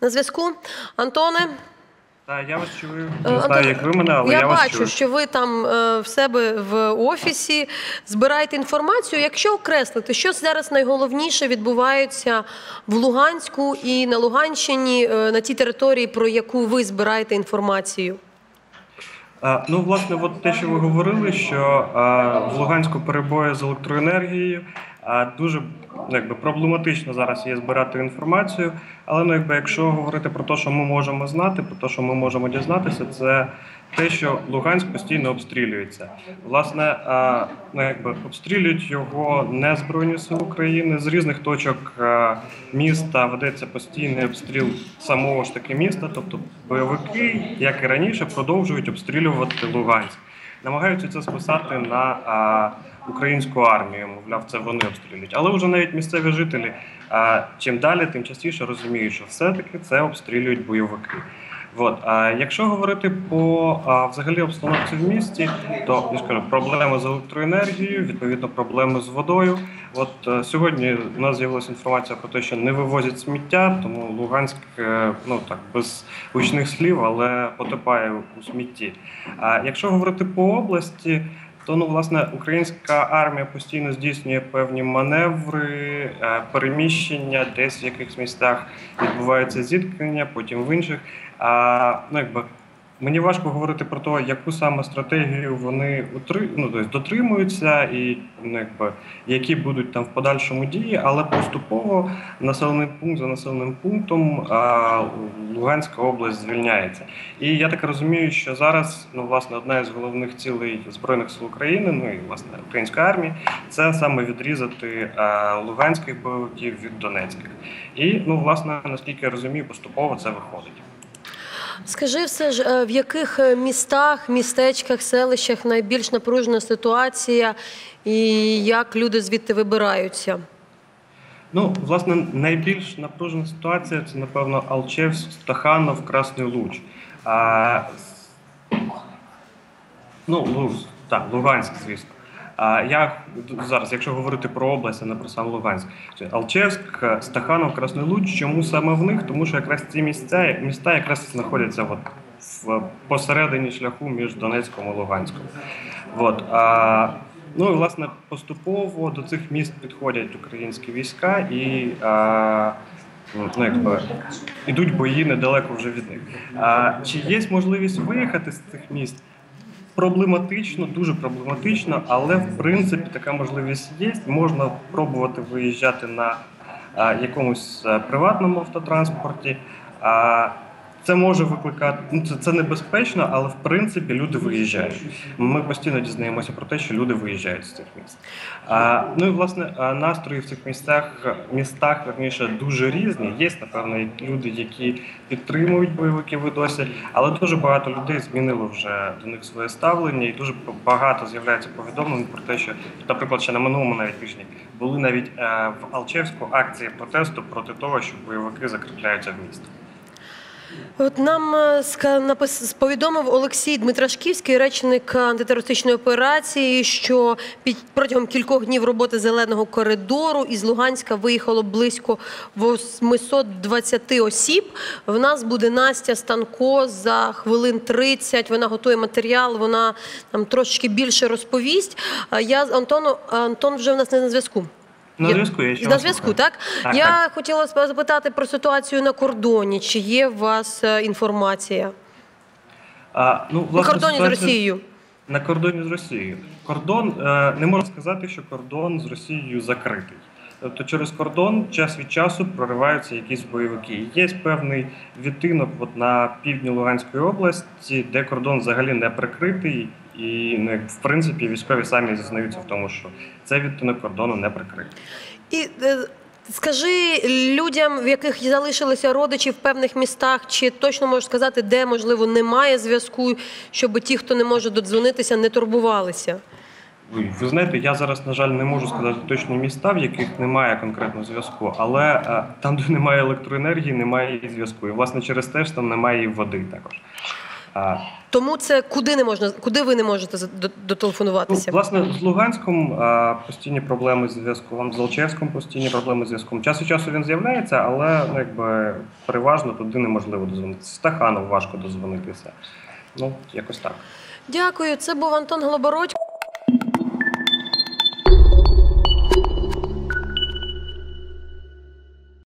На зв'язку, Антоне. Так, я вас чую. Е, Не знаю, як ви мене, але я, я вас бачу, чую. що ви там е, в себе в офісі збираєте інформацію. Якщо окреслити, що зараз найголовніше відбувається в Луганську і на Луганщині е, на тій території, про яку ви збираєте інформацію? Ну, власне, от те, що ви говорили, що в Луганську перебої з електроенергією. А дуже ну, якби проблематично зараз є збирати інформацію. Але ну, якби якщо говорити про те, що ми можемо знати, про те, що ми можемо дізнатися, це те, що Луганськ постійно обстрілюється. Власне, ну якби обстрілюють його не збройні сили України з різних точок міста. Ведеться постійний обстріл самого ж таки міста. Тобто бойовики, як і раніше, продовжують обстрілювати Луганськ. Намагаються це списати на українську армію. Мовляв, це вони обстрілюють. Але вже навіть місцеві жителі а, чим далі, тим частіше розуміють, що все-таки це обстрілюють бойовики. От. А якщо говорити по а, взагалі обстановці в місті, то я ж кажу, проблеми з електроенергією, відповідно, проблеми з водою. От е, сьогодні у нас з'явилася інформація про те, що не вивозять сміття, тому Луганськ, е, ну так без гучних слів, але потопає у смітті. А якщо говорити по області, то ну власне українська армія постійно здійснює певні маневри, е, переміщення, десь в якихось містах відбуваються зіткнення, потім в інших. А ну якби мені важко говорити про те, яку саме стратегію вони утри... ну, тобто дотримуються, і ну, якби які будуть там в подальшому дії, але поступово населений пункт за населеним пунктом а, Луганська область звільняється. І я так розумію, що зараз ну власне одна із головних цілей збройних сил України, ну і власне української армії, це саме відрізати а, луганських бойовиків від донецьких. І ну власне наскільки я розумію, поступово це виходить. Скажи все ж, е, в яких е, містах, містечках, селищах найбільш напружена ситуація, і як люди звідти вибираються? Ну, власне, найбільш напружена ситуація це, напевно, Алчевськ, Стаханов, Красний Луч. А, ну, Луг, так, Луганськ, звісно. А я зараз, якщо говорити про область, а не про сам Луганськ, Алчевськ, Стаханов, Красний Луч. Чому саме в них? Тому що якраз ці місця міста якраз знаходяться от в посередині шляху між Донецьком і Луганськом. От, а, ну і власне поступово до цих міст підходять українські війська і. А, Ну, якби ідуть бої недалеко вже від них. А чи є можливість виїхати з цих міст? Проблематично, дуже проблематично, але в принципі така можливість є. Можна пробувати виїжджати на якомусь приватному автотранспорті. Це може викликати ну це, це небезпечно, але в принципі люди виїжджають. Ми постійно дізнаємося про те, що люди виїжджають з цих міст. А, ну і власне настрої в цих місцях містах верніше дуже різні. Є напевно люди, які підтримують бойовиків і досі, але дуже багато людей змінило вже до них своє ставлення, і дуже багато з'являється повідомлень про те, що, наприклад, ще на минулому навіть тижні були навіть е, в Алчевську акції протесту проти того, що бойовики закріпляються в місті. От нам е, повідомив Олексій Дмитрашківський, речник антитерористичної операції, що під протягом кількох днів роботи зеленого коридору із Луганська виїхало близько 820 осіб. В нас буде Настя Станко за хвилин 30. Вона готує матеріал. Вона нам трошечки більше розповість. Я з Антону Антон вже в нас не на зв'язку. На зв'язку я ще на зв'язку, так? так я так. хотіла запитати про ситуацію на кордоні. Чи є у вас е, інформація а, ну, власне, на кордоні ситуація... з Росією? На кордоні з Росією. Кордон е, не можна сказати, що кордон з Росією закритий. Тобто через кордон час від часу прориваються якісь бойовики. Є певний відтинок от на півдні Луганської області, де кордон взагалі не прикритий, і ну, в принципі військові самі зізнаються в тому, що цей відтинок кордону не прикритий. І е, скажи людям, в яких залишилися родичі в певних містах, чи точно можеш сказати, де можливо немає зв'язку, щоб ті, хто не може додзвонитися, не турбувалися. Ви знаєте, я зараз, на жаль, не можу сказати точні міста, в яких немає конкретного зв'язку, але а, там, де немає електроенергії, немає і зв'язку. І власне через те ж там немає і води також. Тому це куди не можна, куди ви не можете дотелефонуватися? Ну, власне, з Луганськом постійні проблеми з зв'язком, з Алчевськом постійні проблеми з зв'язком. Час від часу він з'являється, але ну, якби переважно туди неможливо дозвонитися. Стаханов важко дозвонитися. Ну, якось так. Дякую. Це був Антон Голобородько.